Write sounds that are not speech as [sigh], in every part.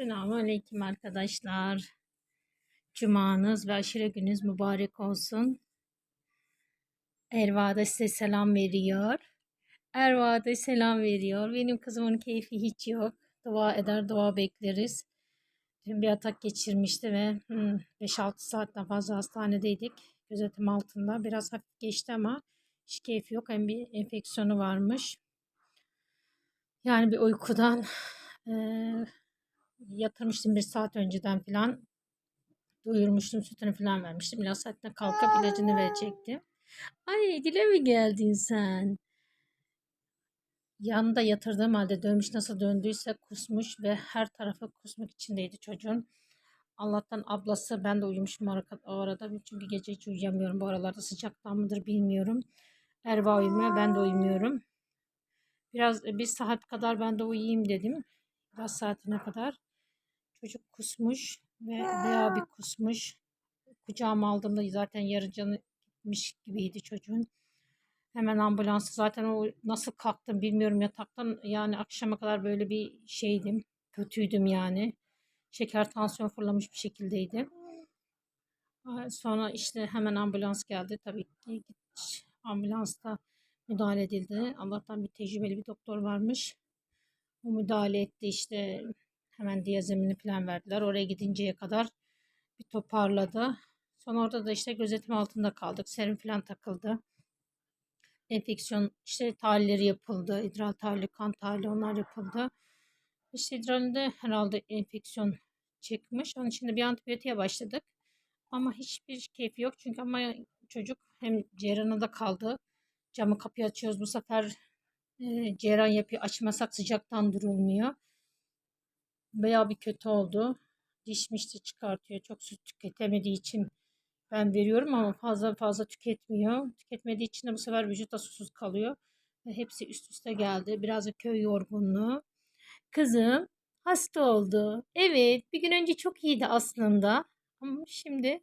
Selamünaleyküm arkadaşlar. Cumanız ve aşırı gününüz mübarek olsun. Erva da size selam veriyor. Erva da selam veriyor. Benim kızımın keyfi hiç yok. Dua eder, dua bekleriz. Dün bir atak geçirmişti ve hmm, 5-6 saatten fazla hastanedeydik. Gözetim altında. Biraz hafif geçti ama hiç keyfi yok. Hem bir enfeksiyonu varmış. Yani bir uykudan eee yatırmıştım bir saat önceden falan. Duyurmuştum sütünü falan vermiştim. İlaç saatinde kalkıp ilacını verecektim. Ay dile mi geldin sen? Yanında yatırdığım halde dönmüş nasıl döndüyse kusmuş ve her tarafı kusmak içindeydi çocuğun. Allah'tan ablası ben de uyumuşum o arada. Çünkü gece hiç uyuyamıyorum. Bu aralarda sıcaktan mıdır bilmiyorum. Erva uyumuyor ben de uyumuyorum. Biraz bir saat kadar ben de uyuyayım dedim. Biraz saatine kadar. Çocuk kusmuş ve bayağı bir kusmuş. Kucağıma aldığımda zaten yarı canı gitmiş gibiydi çocuğun. Hemen ambulansı zaten o nasıl kalktım bilmiyorum yataktan yani akşama kadar böyle bir şeydim. Kötüydüm yani. Şeker tansiyon fırlamış bir şekildeydi. Sonra işte hemen ambulans geldi. Tabii ki ambulansta müdahale edildi. Allah'tan bir tecrübeli bir doktor varmış. O müdahale etti işte Hemen diyazemini falan verdiler. Oraya gidinceye kadar bir toparladı. Sonra orada da işte gözetim altında kaldık. Serum falan takıldı. Enfeksiyon işte tahlilleri yapıldı. İdrar tahlili, kan tahlili onlar yapıldı. İşte idrarında herhalde enfeksiyon çıkmış. Onun için de bir antibiyotiğe başladık. Ama hiçbir keyfi yok. Çünkü ama çocuk hem cerrahına da kaldı. Camı kapıyı açıyoruz. Bu sefer e, cerrah yapıyor. Açmasak sıcaktan durulmuyor. Bayağı bir kötü oldu. Dişmişti çıkartıyor. Çok süt tüketemediği için ben veriyorum ama fazla fazla tüketmiyor. Tüketmediği için de bu sefer vücutta susuz kalıyor. Ve hepsi üst üste geldi. Biraz da köy yorgunluğu. Kızım hasta oldu. Evet bir gün önce çok iyiydi aslında. Ama şimdi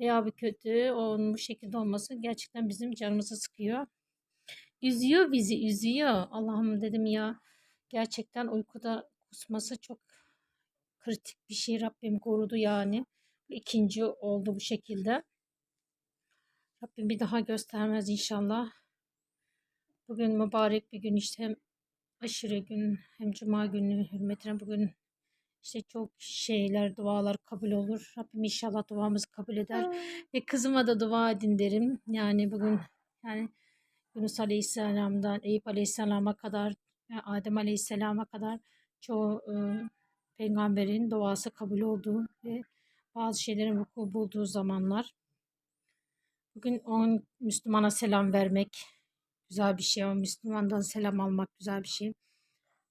veya bir kötü onun bu şekilde olması gerçekten bizim canımızı sıkıyor. Üzüyor bizi üzüyor. Allah'ım dedim ya gerçekten uykuda kusması çok kritik bir şey. Rabbim korudu yani. İkinci oldu bu şekilde. Rabbim bir daha göstermez inşallah. Bugün mübarek bir gün işte hem aşırı gün hem cuma günü hürmetine bugün işte çok şeyler dualar kabul olur. Rabbim inşallah duamızı kabul eder. Ve kızıma da dua edin derim. Yani bugün yani Yunus Aleyhisselam'dan Eyüp Aleyhisselam'a kadar Adem Aleyhisselam'a kadar çoğu e, peygamberin duası kabul olduğu ve bazı şeylerin vuku bulduğu zamanlar. Bugün on Müslümana selam vermek güzel bir şey. O Müslümandan selam almak güzel bir şey.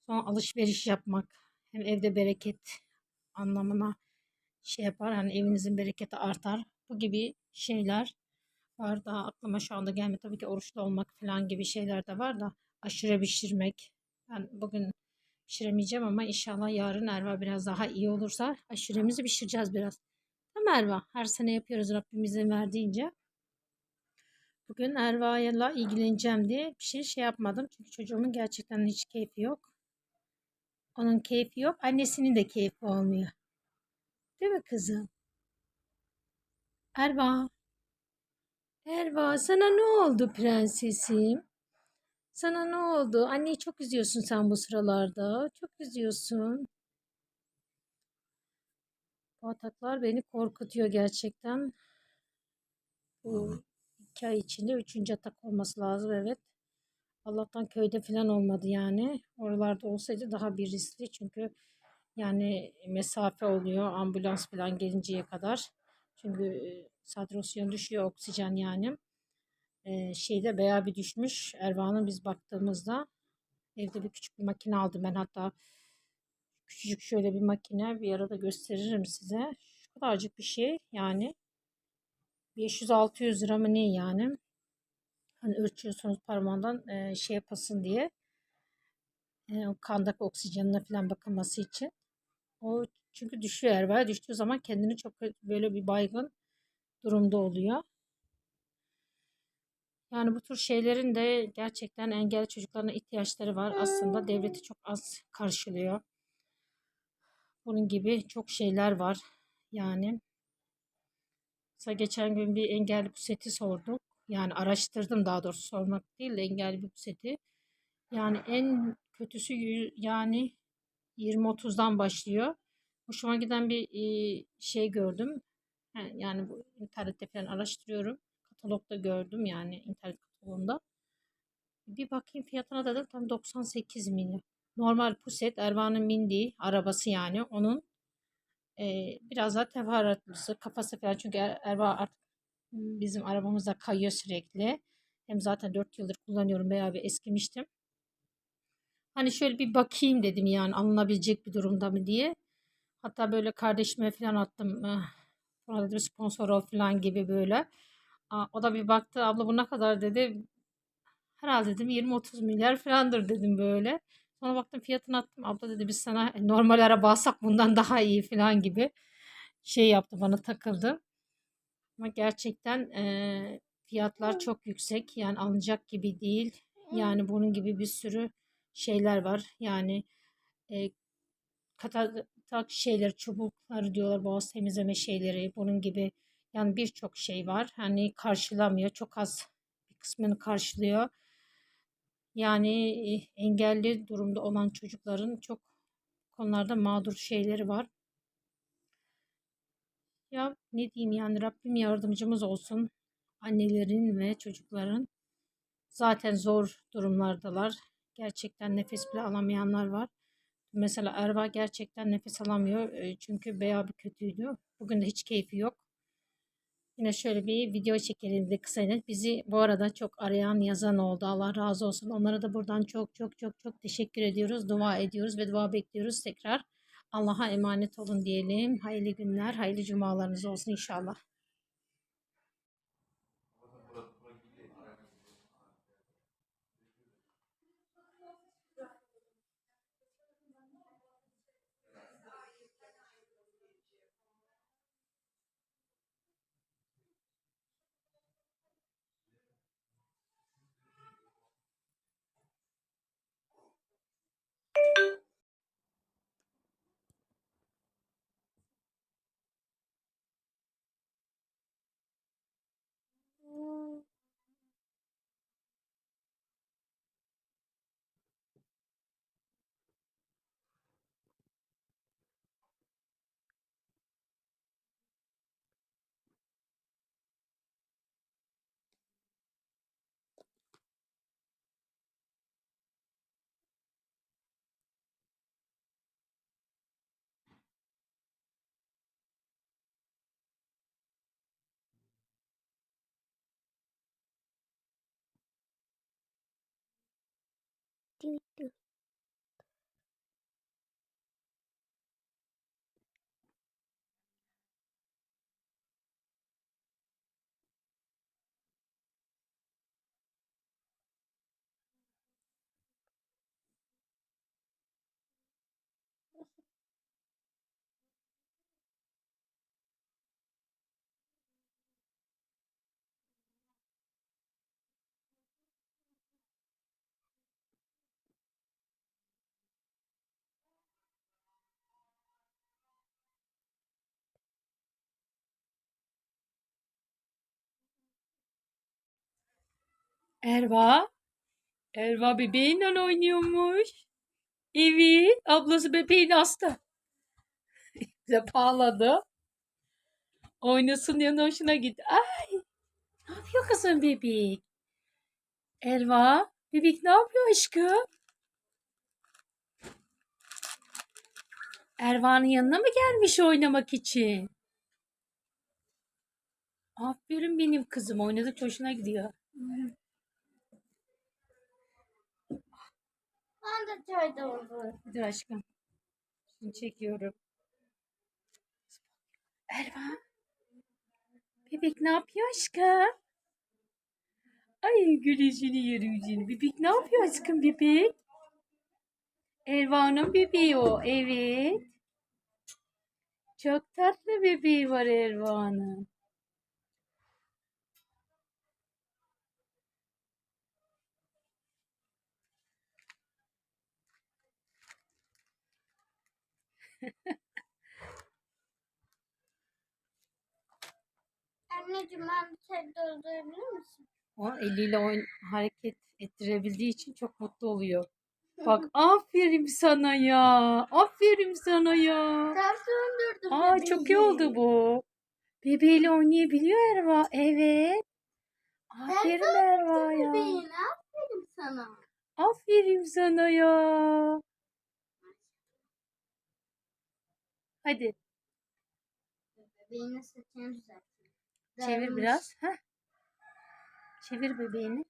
Sonra alışveriş yapmak hem evde bereket anlamına şey yapar. Hani evinizin bereketi artar. Bu gibi şeyler var. Daha aklıma şu anda gelmedi. Tabii ki oruçlu olmak falan gibi şeyler de var da aşure pişirmek. Ben bugün pişiremeyeceğim ama inşallah yarın Erva biraz daha iyi olursa aşuremizi pişireceğiz biraz. Tamam Erva. Her sene yapıyoruz Rabbimizin verdiğince. Bugün Erva'yla ilgileneceğim diye bir şey şey yapmadım. Çünkü çocuğumun gerçekten hiç keyfi yok. Onun keyfi yok. Annesinin de keyfi olmuyor. Değil mi kızım? Erva. Erva sana ne oldu prensesim? Sana ne oldu? Anneyi çok üzüyorsun sen bu sıralarda. Çok üzüyorsun. Bu ataklar beni korkutuyor gerçekten. Bu iki ay içinde üçüncü atak olması lazım evet. Allah'tan köyde falan olmadı yani. Oralarda olsaydı daha bir riskli çünkü yani mesafe oluyor ambulans falan gelinceye kadar. Çünkü saturasyon düşüyor oksijen yani şeyde bayağı bir düşmüş. Erva'nın biz baktığımızda evde bir küçük bir makine aldım ben hatta küçücük şöyle bir makine bir arada gösteririm size. Şu kadarcık bir şey yani 500-600 lira mı ne yani hani ölçüyorsunuz parmağından e, şey yapasın diye e, o kandaki oksijenine falan bakılması için o çünkü düşüyor Erva düştüğü zaman kendini çok böyle bir baygın durumda oluyor. Yani bu tür şeylerin de gerçekten engelli çocuklarına ihtiyaçları var. Aslında devleti çok az karşılıyor. Bunun gibi çok şeyler var. Yani mesela geçen gün bir engelli puseti sorduk. Yani araştırdım daha doğrusu sormak değil de engelli bir puseti. Yani en kötüsü yani 20-30'dan başlıyor. Hoşuma giden bir şey gördüm. Yani bu internette falan araştırıyorum. Katalogda gördüm yani internet katalogunda. Bir bakayım fiyatına da tam 98 milyon. Normal puset Ervan'ın bindiği arabası yani onun e, biraz daha teferruatlısı kafası falan çünkü Er- Erva artık bizim arabamızda kayıyor sürekli. Hem zaten 4 yıldır kullanıyorum bayağı bir eskimiştim. Hani şöyle bir bakayım dedim yani alınabilecek bir durumda mı diye. Hatta böyle kardeşime falan attım. Eh, Buna dedim sponsor ol falan gibi böyle. O da bir baktı abla bu ne kadar dedi. Herhalde dedim 20-30 milyar falandır dedim böyle. Sonra baktım fiyatını attım. Abla dedi biz sana normal araba alsak bundan daha iyi falan gibi şey yaptı bana takıldı. Ama gerçekten eee, fiyatlar çok yüksek. Yani alınacak gibi değil. Yani bunun gibi bir sürü şeyler var. Yani e, katatak şeyler, çubukları diyorlar, boğaz temizleme şeyleri, bunun gibi yani birçok şey var. Hani karşılamıyor, çok az bir kısmını karşılıyor. Yani e, engelli durumda olan çocukların çok konularda mağdur şeyleri var. Ya ne diyeyim yani Rabbim yardımcımız olsun. Annelerin ve çocukların zaten zor durumlardalar. Gerçekten nefes bile alamayanlar var. Mesela Erva gerçekten nefes alamıyor. e, Çünkü bayağı bir kötüydü. Bugün de hiç keyfi yok. Yine şöyle bir video çekelim de kısaca. Bizi bu arada çok arayan, yazan oldu. Allah razı olsun. Onlara da buradan çok çok çok çok teşekkür ediyoruz. Dua ediyoruz ve dua bekliyoruz tekrar. Allah'a emanet olun diyelim. Hayırlı günler, hayırlı cumalarınız olsun inşallah. do do. Erva, Erva bebeğinle oynuyormuş. Evet, ablası bebeğin hasta. [laughs] Bize bağladı. Oynasın diye hoşuna gitti. Ay, ne yapıyor kızım bebek? Erva, bebek ne yapıyor aşkım? Erva'nın yanına mı gelmiş oynamak için? Aferin benim kızım. Oynadıkça hoşuna gidiyor. Ben de çay doldu. Dur aşkım. Şimdi çekiyorum. Erva. Bebek ne yapıyor aşkım? Ay gülüşünü seni. Bebek ne yapıyor aşkım bebek? Erva'nın bebeği o. Evet. Çok tatlı bebeği var Erva'nın. Anneciğim ben bir şey doldurabilir misin? O eliyle oyun, hareket ettirebildiği için çok mutlu oluyor. Bak aferin sana ya. Aferin sana ya. Sen söndürdün Aa bebeği. çok iyi oldu bu. Bebeğiyle oynayabiliyor Erva. Evet. Aferin Erva ya. Bebeğin. Aferin sana. Aferin sana ya. Hadi Bebeğinin saçını düzelttin. çevir biraz. Heh. Çevir bebeğini.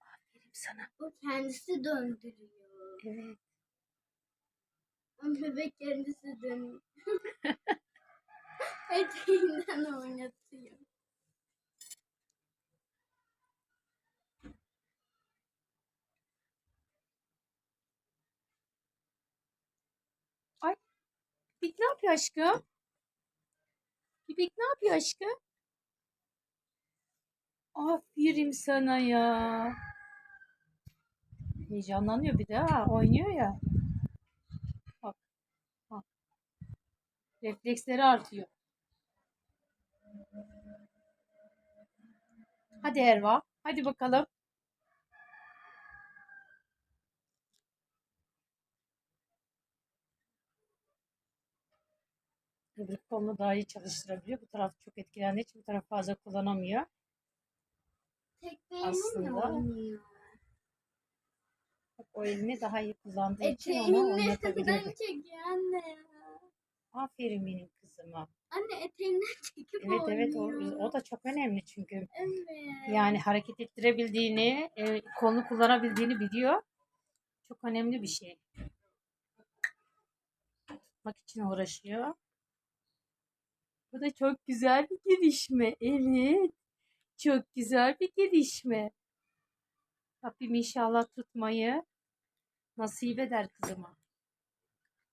Aferin sana. O kendisi döndürüyor. Evet. Ama bebek kendisi dönüyor. [laughs] Eteğinden oynatıyor. Ne yapıyor aşkım? Bebek ne yapıyor aşkım? Aferin sana ya. Heyecanlanıyor bir de ha. Oynuyor ya. Bak. Bak. Refleksleri artıyor. Hadi Erva. Hadi bakalım. Öbür kolunu daha iyi çalıştırabiliyor. Bu taraf çok etkilendiği için bu taraf fazla kullanamıyor. Tek beyninle Aslında- oynuyor. Bak, O elini daha iyi kullandığı için onu Eteğinden oynatabiliyor. çekiyor anne ya. Aferin benim kızıma. Anne eteğinden çekip Evet evet o, o da çok önemli çünkü. Evet. Yani hareket ettirebildiğini, e, kolunu kullanabildiğini biliyor. Çok önemli bir şey. Tutmak için uğraşıyor. Bu da çok güzel bir gelişme. Evet. Çok güzel bir gelişme. Rabbim inşallah tutmayı nasip eder kızıma.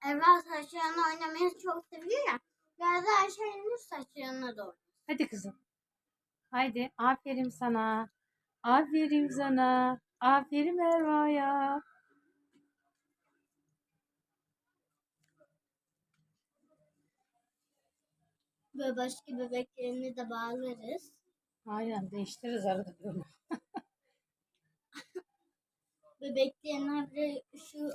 Evet saçlarını oynamayı çok seviyor ya. Biraz da aşağı indir saçlarına doğru. Hadi kızım. Haydi. Aferin sana. Aferin sana. Aferin Erva'ya. Ve başka bebeklerini de bağlarız. Aynen değiştiririz arada onu. [laughs] Bebeklerin habire şu